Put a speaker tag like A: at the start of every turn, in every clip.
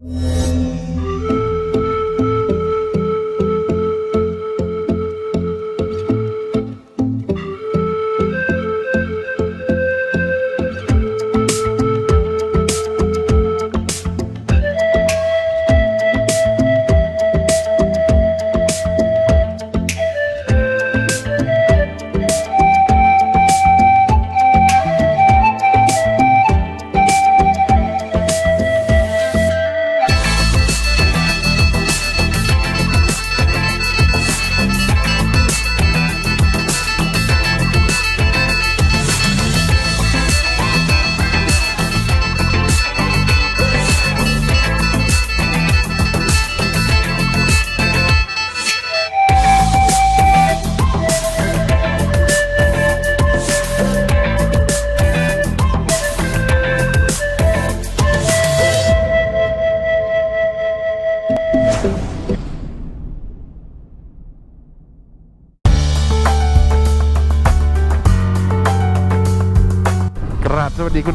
A: ก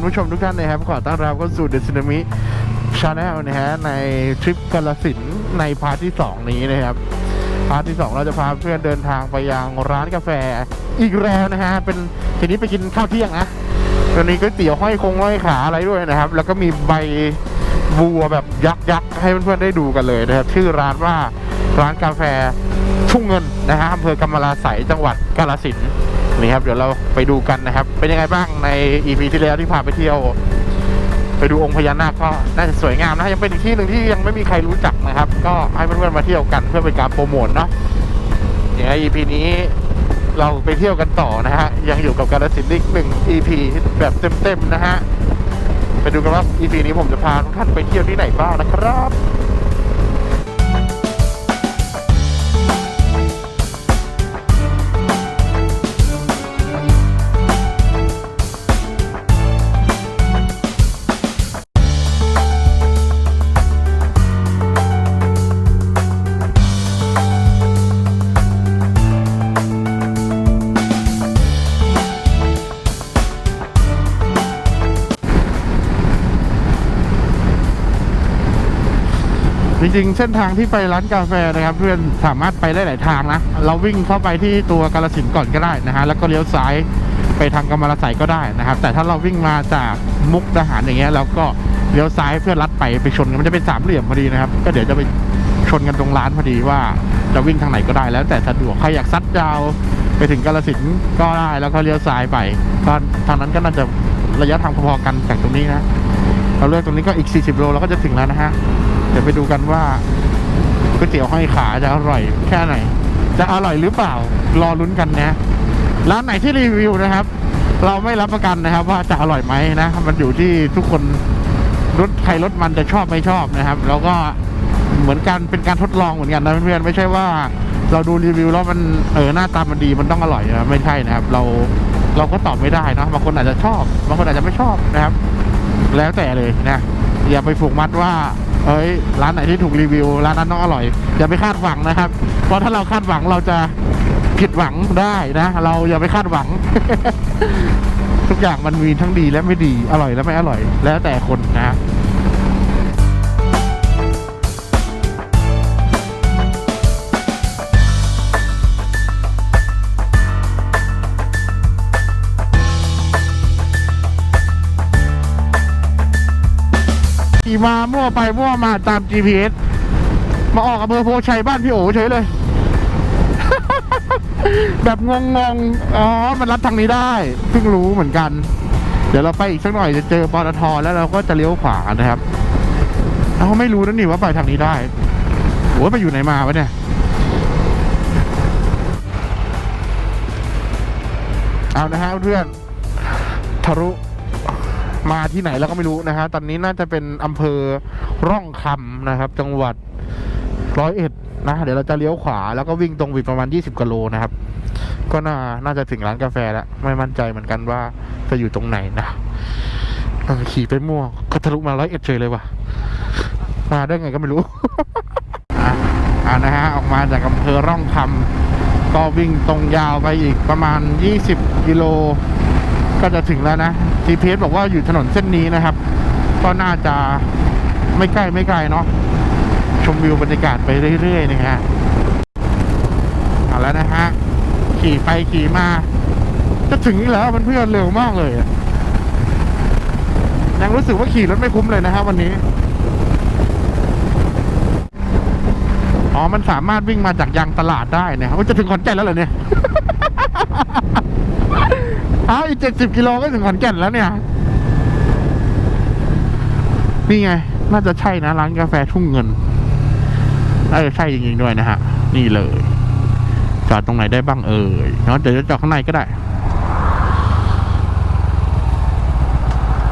A: ผู้ชมทุกท่านนะครับขอต้อนรับเข้าสู่เดซินามิชาแนลนะฮะในทริปกาลสินในพาร์ทที่ 2 นี้นะครับพาร์ทที่ 2 เราจะพาเพื่อนเดินทางไปยังร้านกาแฟอีกแล้วนะฮะเป็นทีนี้ไปกินข้าวเที่ยงนะตอนนี้ก๋วยเตี๋ยวห้อยคงห้อยขาอะไรด้วยนะครับ แล้วก็มีใบบัวแบบยักษ์ยักษ์ให้เพื่อนๆได้ดูกันเลยนะครับ ชื่อร้านว่าร้านกาแฟทุ่งเงินนะฮะอำเภอกำมะลาไสยจังหวัดกาลสิน นี่ครับเดี๋ยวเราไปดูกันนะครับ เป็นยังไงบ้างใน EP ที่แล้วที่พาไปเที่ยว ไปดูองค์พญานาคก็น่าจะสวยงามนะยังเป็นอีกที่หนึ่งที่ยังไม่มีใครรู้จักนะครับ ก็ให้เพื่อนๆมาเที่ยวกันเพื่อเป็นการโปรโมทเนาะเดี๋ยว EP นี้เราไปเที่ยวกันต่อนะฮะยังอยู่กับการสินอีกหนึ่ง EP แบบเต็มๆนะฮะไปดูกันว่า EP นี้ผมจะพาทุกท่านไปเที่ยวที่ไหนบ้างนะครับ ริงๆ เส้นทางที่ไปร้านกาแฟนะครับเพื่อนสามารถไปได้หลายทางนะ เราวิ่งเข้าไปที่ตัวกาลสินก่อนก็ได้นะฮะแล้วก็เลี้ยวซ้ายไปทางกำมะละไสก็ได้นะครับ แต่ถ้าเราวิ่งมาจากมุกดาหารอย่างเงี้ยเราก็เลี้ยวซ้ายเพื่อลัดไปไปชนกันมันจะเป็นสามเหลี่ยมพอดีนะครับ ก็เดี๋ยวจะไปชนกันตรงร้านพอดีว่าจะวิ่งทางไหนก็ได้แล้วแต่สะดวกใครอยากซัดยาวไปถึงกาลสินก็ได้แล้วก็เลี้ยวซ้ายไปก็ทางนั้นก็น่าจะระยะทางพอๆกันจากตรงนี้นะเราเลือกตรงนี้ก็อีก 40 โลเราก็จะถึงแล้วนะฮะ ดี๋ยวไปดูกันว่าก๋วยเตี๋ยวห้อยขาจะอร่อยแค่ไหน จะอร่อยหรือเปล่ารอลุ้นกันนะร้านไหนที่รีวิวนะครับ เราไม่รับประกันนะครับ ว่าจะอร่อยไหมนะ มันอยู่ที่ทุกคนรถใครรถมันจะชอบไม่ชอบนะครับ แล้วก็เหมือนกันเป็นการทดลองเหมือนกันนะเพื่อนๆไม่ใช่ว่าเราดูรีวิวแล้วมันเออหน้าตามันดีมันต้องอร่อยนะไม่ใช่นะครับ เราเราก็ตอบไม่ได้นะบางคนอาจจะชอบบางคนอาจจะไม่ชอบนะครับ แล้วแต่เลยนะอย่าไปผูกมัดว่า เอ้ยร้านไหนที่ถูกรีวิวร้านนั้นต้องอร่อยอย่าไปคาดหวังนะครับ เพราะถ้าเราคาดหวังเราจะผิดหวังได้นะ เราอย่าไปคาดหวัง ทุกอย่างมันมีทั้งดีและไม่ดีอร่อยและไม่อร่อย แล้วแต่คนนะ มามั่วไปมั่วมาตาม GPS มาออกอำเภอโพชัยบ้านพี่โอเฉยเลย แบบงงๆอ๋อ มันลัดทางนี้ได้ เพิ่งรู้เหมือนกัน เดี๋ยวเราไปอีกสักหน่อยจะเจอปตทแล้วเราก็จะเลี้ยวขวานะครับเราไม่รู้นะนี่ว่าไปทางนี้ได้โอ้ยไปอยู่ไหนมาวะเนี่ยเอานะฮะเพื่อนทะลุ มาที่ไหนเราก็ไม่รู้นะฮะตอนนี้น่าจะเป็นอำเภอร่องคำนะครับ จังหวัดร้อยเอ็ดนะเดี๋ยวเราจะเลี้ยวขวาแล้วก็วิ่งตรงไปประมาณ 20กิโลนะครับ ก็น่าน่าจะถึงร้านกาแฟแล้ว ไม่มั่นใจเหมือนกันว่าจะอยู่ตรงไหนนะขี่ไปมั่วก็ทะลุมาร้อยเอ็ดเฉยเลยว่ะมาได้ไงก็ไม่รู้อะอ่านะฮะออกมาจากอำเภอร่องคำก็วิ่งตรงยาวไปอีกประมาณ 20 กิโล ก็จะถึงแล้วนะ GPS บอกว่าอยู่ถนนเส้นนี้นะครับ ก็น่าจะ
B: ไม่ใกล้ไม่ไกลเนาะชมวิวบรรยากาศไปเรื่อยๆนะฮะเอาแล้วนะฮะขี่ไปขี่มา จะถึงแล้วเพื่อนเร็วมากเลยยังรู้สึกว่าขี่รถไม่คุ้มเลยนะครับวันนี้อ๋อ มันสามารถวิ่งมาจากยางตลาดได้นะครับว่าจะถึงขอนแก่นแล้วเหรอเนี่ย อ้าวอีกเจ็ดสิบกิโลก็ถึงขอนแก่นแล้วเนี่ย นี่ไง น่าจะใช่นะร้านกาแฟทุ่งเงินน่าจะใช่จริงๆด้วยนะฮะ นี่เลย จอดตรงไหนได้บ้างเอ่ยเนาะเดี๋ยวจะจอดข้างในก็ได้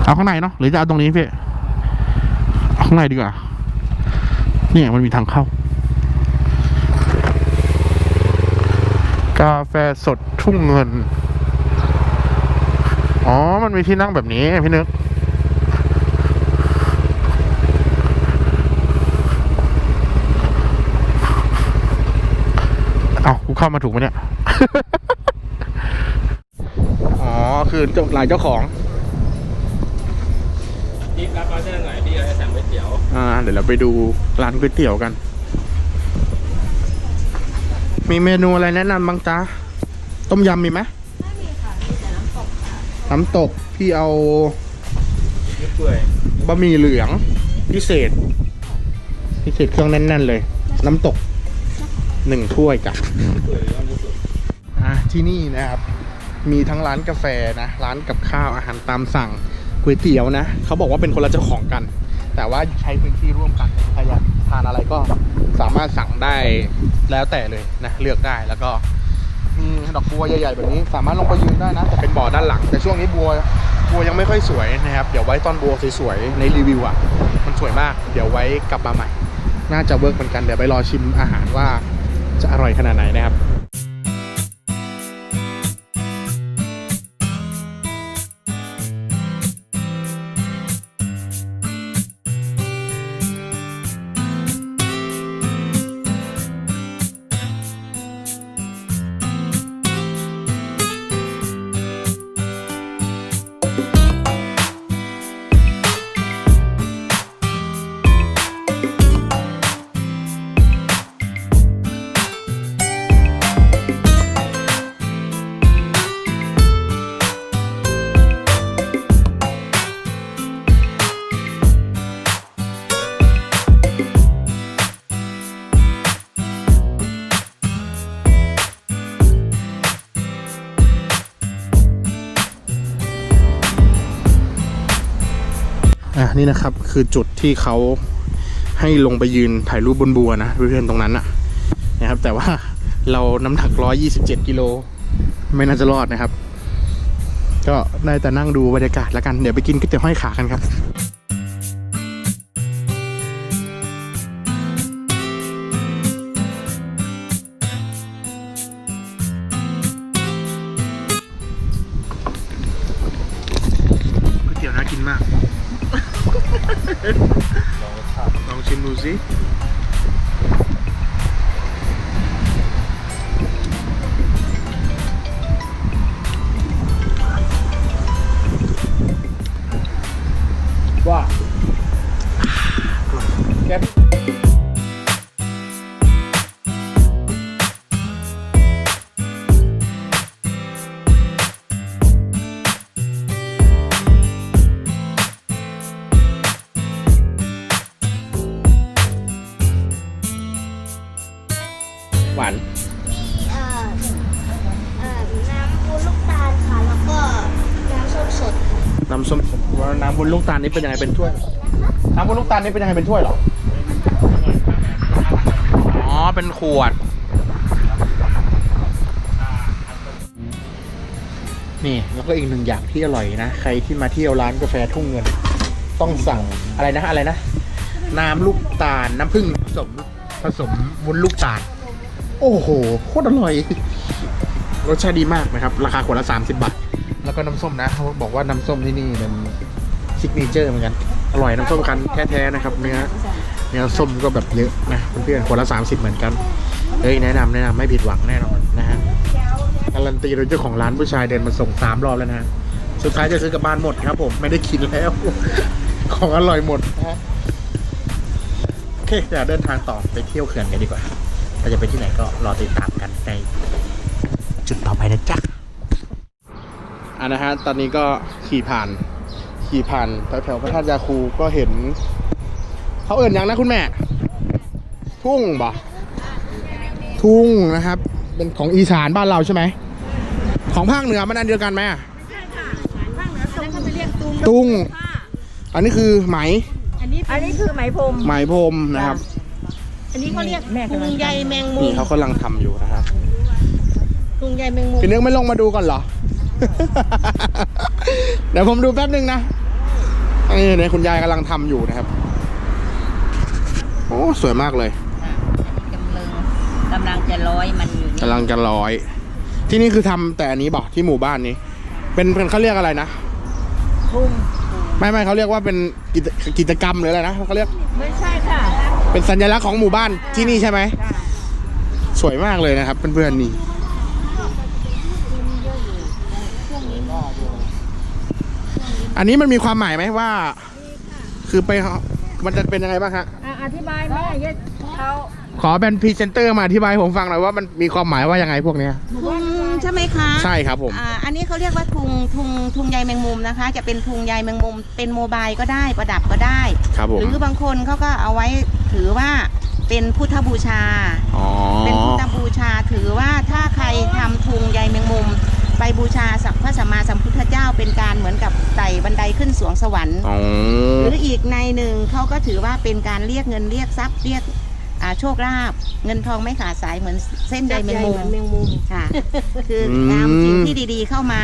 B: เอาข้างในเนาะหรือจะเอาตรงนี้พี่เอาข้างในดีกว่า เนี่ยมันมีทางเข้า กาแฟสดทุ่งเงิน อ๋อ มันมีที่นั่งแบบนี้พี่นึก เอากูเข้ามาถูกไหมเนี่ย อ๋อ คือเจ้าหลายเจ้าของ
C: พี่รับออเดอร์หน่อยพี่จะสั่งก๋วยเตี๋ยว
B: อ่า เดี๋ยวเราไปดูร้านก๋วยเตี๋ยวกัน มีเมนูอะไรแนะนำบ้างจ๊ะ ต้มยำมีไหม
D: น้ำตก
B: พี่เอา
C: นี่เปื่อย
B: บะหมี่เหลืองพิเศษ พิเศษเครื่องแน่น ๆ เลย น้ำตกหนึ่งถ้วยกับ
C: เปื่อยร้อนที่สุด
B: อะที่นี่นะครับ มีทั้งร้านกาแฟนะ ร้านกับข้าวอาหารตามสั่งก๋วยเตี๋ยวนะเขาบอกว่าเป็นคนละเจ้าของกัน แต่ว่าใช้พื้นที่ร่วมกันใครอยากทานอะไรก็สามารถสั่งได้แล้วแต่เลยนะ เลือกได้แล้วก็มี ดอกบัวใหญ่ๆแบบนี้สามารถลงไปยืนได้นะแต่เป็นบ่อด้านหลัง แต่ช่วงนี้บัวบัวยังไม่ค่อยสวยนะครับ เดี๋ยวไว้ตอนบัวสวยๆในรีวิวอะ มันสวยมาก เดี๋ยวไว้กลับมาใหม่ น่าจะเวิร์กเหมือนกันเดี๋ยวไปรอชิมอาหารว่าจะอร่อยขนาดไหนนะครับ นี่นะครับคือจุดที่เขาให้ลงไปยืนถ่ายรูปบนบัวนะเพื่อนๆตรงนั้นนะนะครับ แต่ว่าเราน้ำหนัก 127 กิโล ไม่น่าจะรอดนะครับ ก็ได้แต่นั่งดูบรรยากาศแล้วกัน เดี๋ยวไปกินก๋วยเตี๋ยวห้อยขากันครับ
C: ลองรสช
B: น้ำ
D: ส้ม
B: ว่าน้ำบนลูกตาลนี่เป็นยังไงเป็นถ้วย น้ำบนลูกตาลนี่เป็นยังไงเป็นถ้วยเหรอ อ๋อ เป็นขวด นี่แล้วก็อีกหนึ่งอย่างที่อร่อยนะ ใครที่มาเที่ยวร้านกาแฟทุ่งเงิน ต้องสั่งอะไรนะอะไรนะ น้ำลูกตาลน้ำผึ้งผสมผสมวุ้นลูกตาล โอ้โหโคตรอร่อย รสชาติดีมากนะครับ ราคาขวดละ 30 บาท แล้วก็น้ำส้มนะเขาบอกว่าน้ำส้มที่นี่เป็นซิกเนเจอร์เหมือนกันอร่อยน้ำส้มกันแท้ๆนะครับเนื้อเนื้อส้มก็แบบเยอะนะเพื่อนๆขวดละ 30 เหมือนกันเฮ้ยแนะนำแนะนำไม่ผิดหวังแน่นอนนะฮะการันตีโดยเจ้าของร้านผู้ชายเดินมาส่งสามรอบแล้วนะสุดท้ายจะซื้อกลับบ้านหมดครับ ผมไม่ได้กินแล้ว ของอร่อยหมดนะฮะเคเดี๋ยวเดินทางต่อไปเที่ยวเขื่อนกันดีกว่าเราจะไปที่ไหนก็รอติดตามกันในจุดต่อไปนะจ๊ะ อ่านะฮะตอนนี้ก็ขี่ผ่าน ขี่ผ่านแถวๆพระธาตุยาคูก็เห็น เขาเอิ่นยังนะคุณแม่ ทุ่งบ่ทุ่งนะครับ เป็นของอีสานบ้านเราใช่ไหมของภาคเหนือมันอันเดียวกันไหมอะ
E: ภาคเหนือเขาจะเรียกตุง
B: ตุ้ง อันนี้คือไหม
E: อันนี้อันนี้คือไหมพรม
B: ไหมพรมนะครับ
E: อันนี้เขาเรียกพุงใยแมงมุ
B: นี่
E: ม
B: เขากำลังทำอยู่นะครับ
E: พุงใยแมงมุม
B: พี่นึกไม่ลงมาดูก่อนเหรอ เดี๋ยวผมดูแป๊บนึงนะนี่เนี่ยคุณยายกำลังทำอยู่นะครับ โอ้ สวยมากเลย
F: จำเริงกำลังจะร้อยมันอยู่นี่
B: กำลังจะร้อย ที่นี่คือทำแต่อันนี้บอกที่หมู่บ้านนี้ เป็นเป็นเขาเรียกอะไรนะ
F: ทุ่ง
B: ไม่ไม่เขาเรียกว่าเป็นกิจกิจกรรมหรืออะไรนะเขาเรียก
E: ไม่ใช่ค่ะ
B: เป็นสัญลักษณ์ของหมู่บ้านที่นี่ใช่ไหมสวยมากเลยนะครับเพื่อนๆนี่ อันนี้มันมีความหมายไหมว่า คือไปมันจะเป็นยังไงบ้างฮะ
E: อะอธิบายแม่เยอะเขา
B: ขอเป็นพรีเซนเตอร์มาอธิบายให้ผมฟังหน่อยว่ามันมีความหมายว่ายังไงพวกเนี้ย
F: ทุงใช่ไหมคะ
B: ใช่ครับผม
F: อ่าอันนี้เขาเรียกว่าทุงทุงทุงใยแมงมุมนะคะ จะเป็นทุงใยแมงมุม เป็นโมบายก็ได้ประดับก็ได้
B: ครับผม
F: หรือบางคนเขาก็เอาไว้ถือว่าเป็นพุทธบูชา
B: อ๋อ
F: เป็นพุทธบูชาถือว่าถ้าใครทำทุงใยแมงมุม ไปบูชาสัพพระสัมมาสัมพุทธเจ้าเป็นการเหมือนกับไต่บันไดขึ้นสวงสวรรค์
B: อ๋อ
F: หรืออีกในหนึ่งเขาก็ถือว่าเป็นการเรียกเงินเรียกทรัพย์เรียกอ่าโชคลาภเงินทองไม่ขาดสายเหมือนเส้นใยแมงมุม
E: แมงมุม
F: ค่ะ คืออนำสิ่งที่ดีๆเข้ามา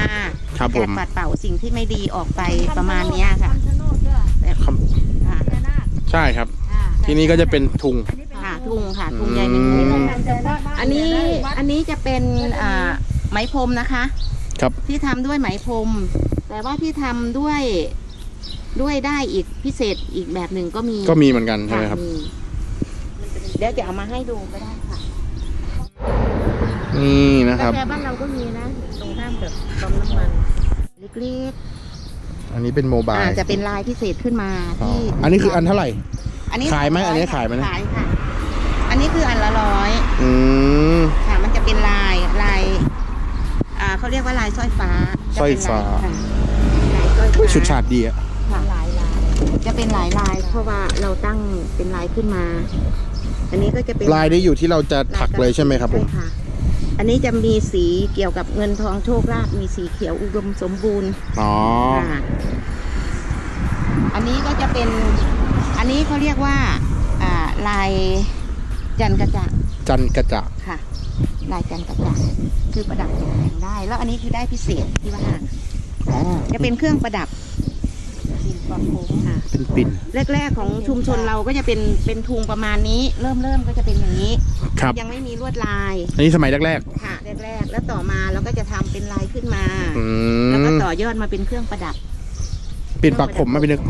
B: ครับผ
F: แต่
B: ม
F: ปัดเป่าสิ่งที่ไม่ดีออกไปประมาณเนี้ยค่ะ
E: คำชะโนดด้วย
F: แต่
B: ครับ
F: ค่ะ
E: พญานาค
B: ใช่ครับ
E: อ่า
B: ที่นี่ก็จะเป็นทุง
F: ค่ะ ทุ่งค่ะทุ่งใยแมงมุม
B: อืม
F: อันนี้อันนี้จะเป็นอ่า ไหมพรมนะคะ
B: ครับ
F: ที่ทำด้วยไหมพรมแต่ว่าที่ทำด้วยด้วยได้อีกพิเศษอีกแบบหนึ่งก็มี
B: ก็มีเหมือนกันใช่ไหมครับ
F: มีเดี๋ยวจะเอามาให้ดูก็ได้ค่ะ
B: นี่นะครับ
E: กาแฟบ้านเราก็มีนะตรงข้ามกับปั๊มน้ำมัน
F: เล็ก
B: อันนี้เป็นโม
F: ๆ
B: บาย
F: อาจจะเป็นลายพิเศษขึ้นมา
B: อ๋อ
F: ที่
B: อันนี้คืออันเท่าไหร่
F: อันนี้
B: ขายไหม
F: ร้
B: อันนี้ขายไหมนะ
F: ขายค่ะอันนี้คืออันละร้อย
B: อืม
F: ค่ะมันจะเป็นลายลายอ่า เขาเรียกว่าลายสร้อยฟ้า
B: สร้อยฟ้า
F: จะเป็นลายค่ะลายสร้อย
B: อุ๊ย
F: ฟ้า
B: ชุดฉาดดีอะ
F: ค่ะลายลายจะเป็นหลายลาย เพราะว่าเราตั้งเป็นลายขึ้นมา อันนี้ก็จะเป็น
B: ลายนี้อยู่ที่เราจะถักเลยใช่ไหมครับผม
F: ใช่ค่ะอันนี้จะมีสีเกี่ยวกับเงินทองโชคลาภมีสีเขียวอุดมสมบูรณ์
B: อ๋อ
F: ค่ะอันนี้ก็จะเป็น อันนี้เขาเรียกว่าอ่าลายจันกระจ่าง
B: จันกระจะ
F: ค่ะ ลายจันกระจ่างคือประดับตกแต่งได้ แล้วอันนี้คือได้พิเศษที่ว่า
B: อ๋อ
F: จะเป็นเครื่องประดับดินประโคมค่ะ
B: เป็นปิ่น
F: แรกๆของชุมชนเราก็จะเป็นเป็นทุงประมาณนี้ เริ่มเริ่มก็จะเป็นอย่างนี้
B: ครับ
F: ยังไม่มีลวดลาย
B: อันนี้สมัยแรก
F: ค่ะแรกๆแล้วต่อมาเราก็จะทำเป็นลายขึ้นมา
B: ๆอื
F: แล้วก็
B: ม
F: ต่อยอดมาเป็นเครื่องประดับ
B: ปิ่นปักผมมาพี่นึก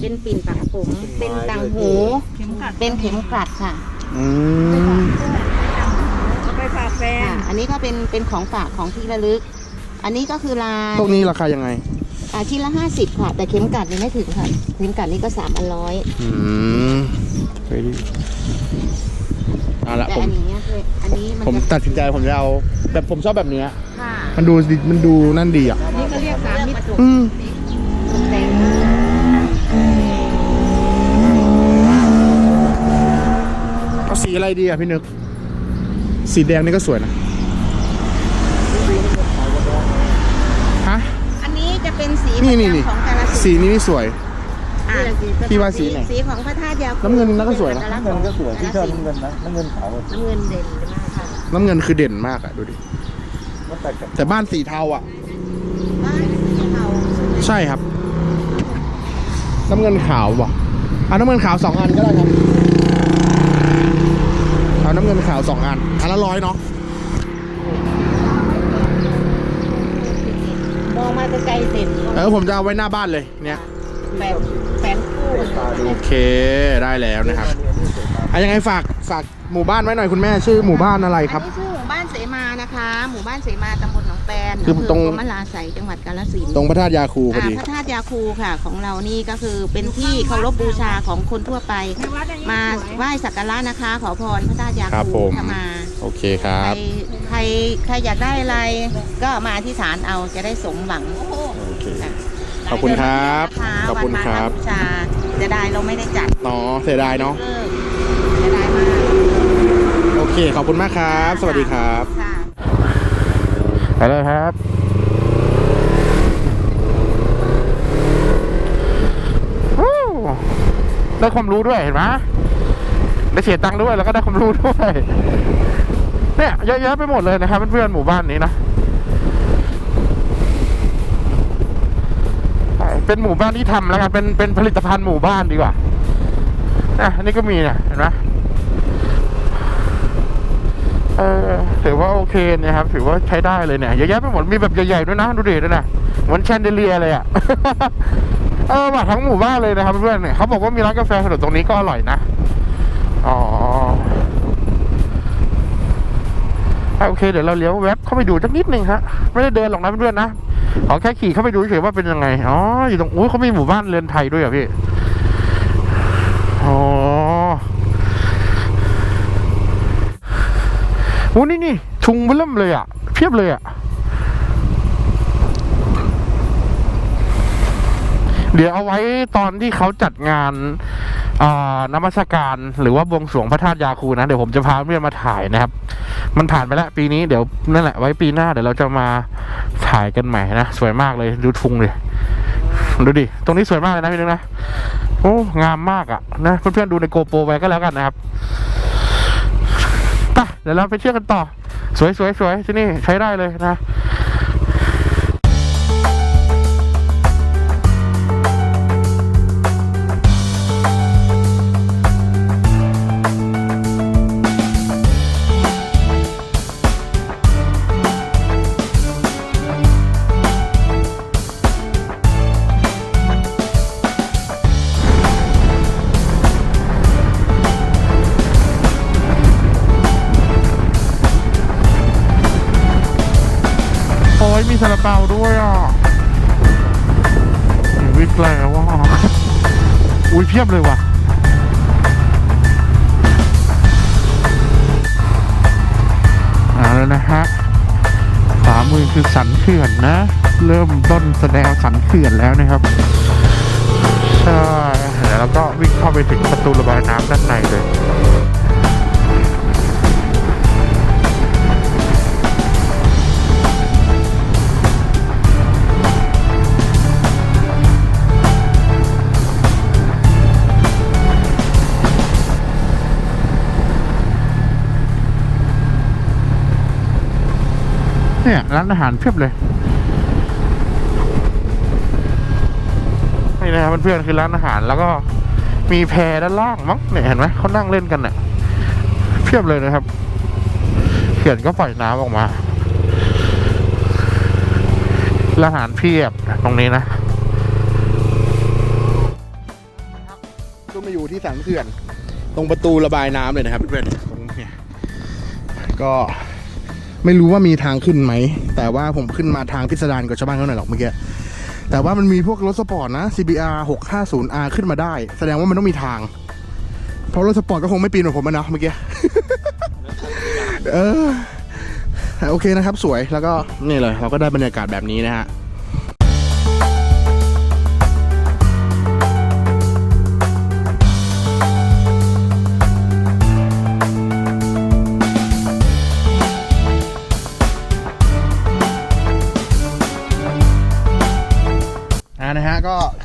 F: เป็นปิ่นปักผม เป็นต่างหู
E: เข็มขัด
F: เป็นเข็มกลัดค่ะ
B: อืม
E: เอาไปฝาก แฟน
F: ค่ะอันนี้ก็เป็นเป็นของฝากของที่ระลึก อันนี้ก็คือลาย
B: พวกนี้ราคายังไง
F: อ่าชิ้นละห้าสิบค่ะ แต่เข็มกลัดนี่ไม่ถึงค่ะเข็มกลัดนี่ก็สามอันร้อย
B: อืมไปดิเอาละ
F: แต่
B: ผม
F: อันนี้เนี่ยคืออันนี้มัน
B: ผม
F: จะ
B: ตัดสินใจผมจะเอา แบบผมชอบแบบเนี้ย
F: ค่ะ
B: มันดูดีมันดูนั่นดีอะ
E: นี่ก็เรียกสามมิตร
B: อืม
F: ตกแต่ง
B: เอาสีอะไรดีอะพี่นึก สีแดงนี่ก็สวยนะ ฮะ
F: อันนี้จะเป็นสี
B: นี่นี่นี่
F: ของกาล
B: สี
F: สินธุ์
B: นี้นี่สวย
F: อ่า
B: พี่ว่าสีไหน
F: สีของพระธาตุยาคู
B: น้ำเงินนั่นก็สวยนะ
F: เป็เอกลักษณ์ของ
C: ก็สวยที่ชอบ
F: กาฬสินธุ์
C: น้ำเงินนะน้ำเงินขาวอะ
F: น้ำเงินเด่นมากค่ะ
B: น้ำเงินคือเด่นมากอะดูดิ
C: มันแตกต่าง
B: แต่บ้านสีเทาอะ
F: บ้านสีเทา
B: ใช่ครับ น้ำเงินขาวบ่เอาน้ำเงินขาวสองอันก็ได้ครับ เอาน้ำเงินขาวสองอัน อันละร้อยเนาะ
F: มองมาไกลๆเด่น
B: เออผมจะเอาไว้หน้าบ้านเลยเนี่ย
F: แปดแปดคู่
B: โอเคได้แล้วนะครับอะยังไงฝากฝากหมู่บ้านไว้หน่อยคุณแม่ชื่อหมู่บ้านอะไรครับ
F: อันนี้ชื่อหมู่บ้า นเสมานะนะคะ หมู่บ้านเสมาตำบลหนองแปน
A: คือตรง
F: อำเภอกรมลาไสยจังหวัดกาฬสินธุ์
A: ตรงพระธาตุยาคูพอ
F: อ่า
A: ดี
F: พระธาตุยาคูค่ะ ของเรานี่ก็คือเป็นที่เคารพบูชาของคนทั่วไป มาไหว้สักการะนะคะ ขอพรพระธาตุยา
A: ครับ
F: คู
A: ผม
F: ถ้ามา
A: โอเคค
F: ใค
A: รั
F: ร
A: บ
F: ใครใครอยากได้อะไรก็มาอธิษฐานเอาจะได้สมหวัง
A: โอเค
F: ค่ะ
A: ขอบคุณครับ
F: นะคะ
A: ขอบคุณ
F: วัน
A: ค
F: มา
A: รับ
F: บูชาจะได้เราไม่ได้จัด
A: เนาะเสียดายเนาะ
F: เลิกจะได้มาก
A: โอเค ขอบคุณมากครับ สวัสดีครับ
F: ค่ะ
A: ไปเลยครับได้ความรู้ด้วยเห็นไหมได้เสียตังค์ด้วยแล้วก็ได้ความรู้ด้วย เนี่ยเยอะแยะไปหมดเลยนะครับเพื่อนๆหมู่บ้านนี้นะเป็นหมู่บ้านที่ทำแล้วกันเป็นเป็นผลิตภัณฑ์หมู่บ้านดีกว่านะอันนี้ก็มีเนี่ยเห็นไหม เออถือว่าโอเคนะครับ ถือว่าใช้ได้เลยเนี่ยเยอะแยะไปหมดมีแบบใหญ่ๆด้วยนะดูดิด้วยนะเหมือนแชนเดเลียเลยอะเออมาทั้งหมู่บ้านเลยนะครับเพื่อนเนี่ยเขาบอกว่ามีร้านกาแฟสดตรงนี้ก็อร่อยนะอ๋อโอเคเดี๋ยวเราเลี้ยวแวบเข้าไปดูสักนิดนึงฮะไม่ได้เดินหรอกนะเพื่อนๆนะขอแค่ขี่เข้าไปดูเฉยๆว่าเป็นยังไงอ๋ออยู่ตรงอุ้ยเขามีหมู่บ้านเรือนไทยด้วยอะพี่อ๋อ โอ้นี่นี่ชุงเริ่มเลยอะ เพียบเลยอะ เดี๋ยวเอาไว้ตอนที่เขาจัดงานอ่านมัสการหรือว่าบวงสรวงพระธาตุยาคูนะเดี๋ยวผมจะพาเพื่อนมาถ่ายนะครับ มันผ่านไปแล้วปีนี้เดี๋ยวนั่นแหละไว้ปีหน้าเดี๋ยวเราจะมาถ่ายกันใหม่นะสวยมากเลยดูทุงเลยดูดิตรงนี้สวยมากเลยนะพี่นึกนะโอ้งามมากอะ่ะนะเพื่อนๆดูในโกโปรไว้ก็แล้วกันนะครับ เดี๋ยวเราไปเที่ยวกันต่อ สวยสวยสวยที่นี่ใช้ได้เลยนะ ขื่อนนะ เริ่มต้นแสดงสันเขื่อนแล้วนะครับใช่แล้วก็วิ่งเข้าไปถึงประตูระบายน้ำด้านในเลย เนี่ยร้านอาหารเพียบเลยนี่นะครับเพื่อนๆคือร้านอาหารแล้วก็มีแพด้านล่างมั้งเนี่ยเห็นไหมเขานั่งเล่นกันเนี่ยเพียบเลยนะครับเขื่อนก็ปล่อยน้ำออกมาร้านอาหารเพียบตรงนี้นะก็มาอยู่ที่สันเขื่อน ตรงประตูระบายน้ำเลยนะครับเพื่อนๆตรงนี้ก็ ไม่รู้ว่ามีทางขึ้นไหม แต่ว่าผมขึ้นมาทางพิสดารกับชาวบ้านเขาหน่อยหรอกเมื่อกี้แต่ว่ามันมีพวกรถสปอร์ตนะ CBR 650R ขึ้นมาได้ แสดงว่ามันต้องมีทาง เพราะรถสปอร์ตก็คงไม่ปีนเหมือนผมนะเมื่อกี้เออโอเคนะครับ สวยแล้วก็นี่เลย เราก็ได้บรรยากาศแบบนี้นะฮะ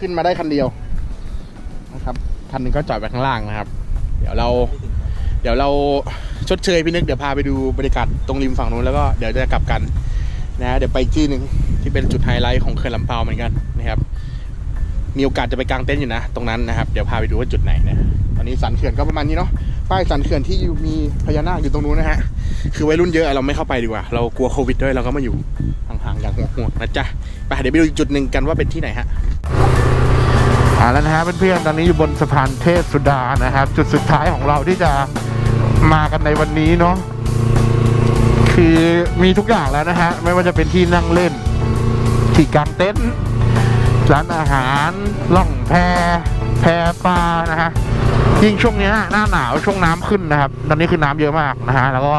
A: ขึ้นมาได้คันเดียวนะครับคันหนึงก็จอดไว้ข้างล่างนะครับ เดี๋ยวเรา เดี๋ยวเราชดเชยพี่นึกเดี๋ยวพาไปดูบรรยากาศตรงริมฝั่งนู้นแล้วก็เดี๋ยวจะกลับกันนะฮะเดี๋ยวไปอีกที่หนึ่งที่เป็นจุดไฮไลท์ของเขื่อนลำเปาเหมือนกันนะครับ มีโอกาสจะไปกางเต็นท์อยู่นะ ตรงนั้นนะครับ เดี๋ยวพาไปดูว่าจุดไหนนะตอนนี้สันเขื่อนก็ประมาณนี้เนาะป้ายสันเขื่อนที่มีพญานาคอยู่ตรงนู้นนะฮะคือวัยรุ่นเยอะเราไม่เข้าไปดีกว่า เรากลัวโควิดด้วยเราก็มาอยู่ห่างๆอย่างห่วงๆนะจ๊ะไปเดี๋ยวไปดูจุดหนึ่งกันว่าเป็นที่ไหนฮะ อ่าแล้วนะฮะเพื่อนๆตอนนี้อยู่บนสะพานเทพสุดานะครับ จุดสุดท้ายของเราที่จะมากันในวันนี้เนาะ
B: คือมีทุกอย่างแล้วนะฮะไม่ว่าจะเป็นที่นั่งเล่น ที่กางเต็นท์ร้านอาหารล่องแพแพปลานะฮะยิ่งช่วงเนี้ยหน้าหนาวช่วงน้ำขึ้นนะครับ ตอนนี้คือน้ำเยอะมากนะฮะแล้วก็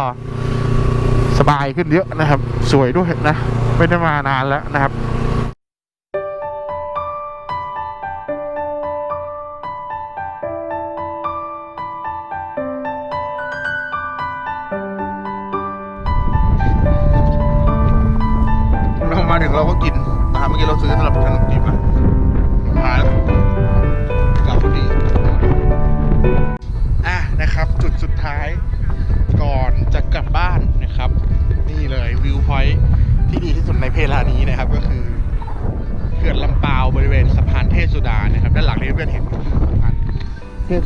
B: สบายขึ้นเยอะนะครับ สวยด้วยนะ ไม่ได้มานานแล้วนะครับ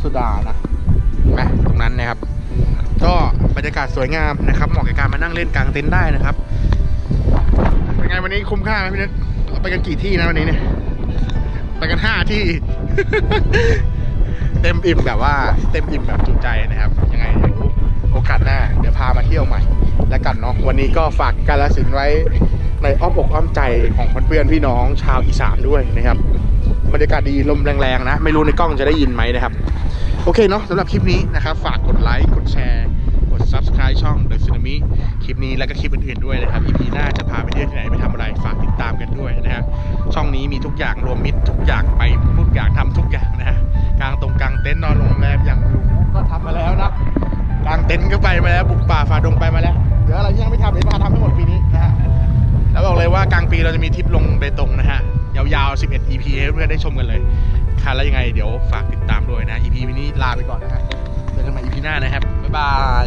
B: สุดานะเห็นไหมตรงนั้นนะครับ ก็บรรยากาศสวยงามนะครับเหมาะกับการมานั่งเล่นกลางเต็นท์ได้นะครับเป็นไงวันนี้คุ้มค่าไหมพี่เน็ตเราไปกันกี่ที่นะวันนี้เนี่ยไปกันห้าที่ เต็มอิ่มแบบว่า เต็มอิ่มแบบจุใจนะครับ ยังไงเดี๋ยวโอกาสหน้า เดี๋ยวพามาเที่ยวใหม่ แล้วกันเนาะวันนี้ก็ฝากกาลสินธุ์ไว้ในอ้อมอกอ้อมใจของเพื่อนๆพี่น้องชาวอีสานด้วยนะครับบรรยากาศดีลมแรงๆนะ ไม่รู้ในกล้องจะได้ยินไหมนะครับ โอเคเนาะสำหรับคลิปนี้นะครับ ฝากกดไลค์กดแชร์กด subscribe ช่อง The Tsunami คลิปนี้แล้วก็คลิปอื่นๆด้วยนะครับ EP หน้าจะพาไปเที่ยวที่ไหนไปทำอะไรฝากติดตามกันด้วยนะครับ ช่องนี้มีทุกอย่างรวมมิตรทุกอย่างไปทุกอย่างทำทุกอย่างนะฮะกลางตรงกลางเต็นท์นอนโรงแรมอย่างหรูก็ทำมาแล้วนะกลางเต็นท์ก็ไปมาแล้วบุกป่าฝ่าดงไปมาแล้วเดี๋ยวอะไรที่ยังไม่ทำเดี๋ยวพาทำให้หมดปีนี้นะฮะแล้วบอกเลยว่ากลางปีเราจะมีทริปลงเบตงนะฮะยาวๆ 11 EP ให้เพื่อนได้ชมกันเลย ค่ะแล้วยังไงเดี๋ยวฝากติดตามด้วยนะ EP นี้ลาไปก่อนนะฮะเจอกันใหม่ EP หน้านะครับ บ๊ายบาย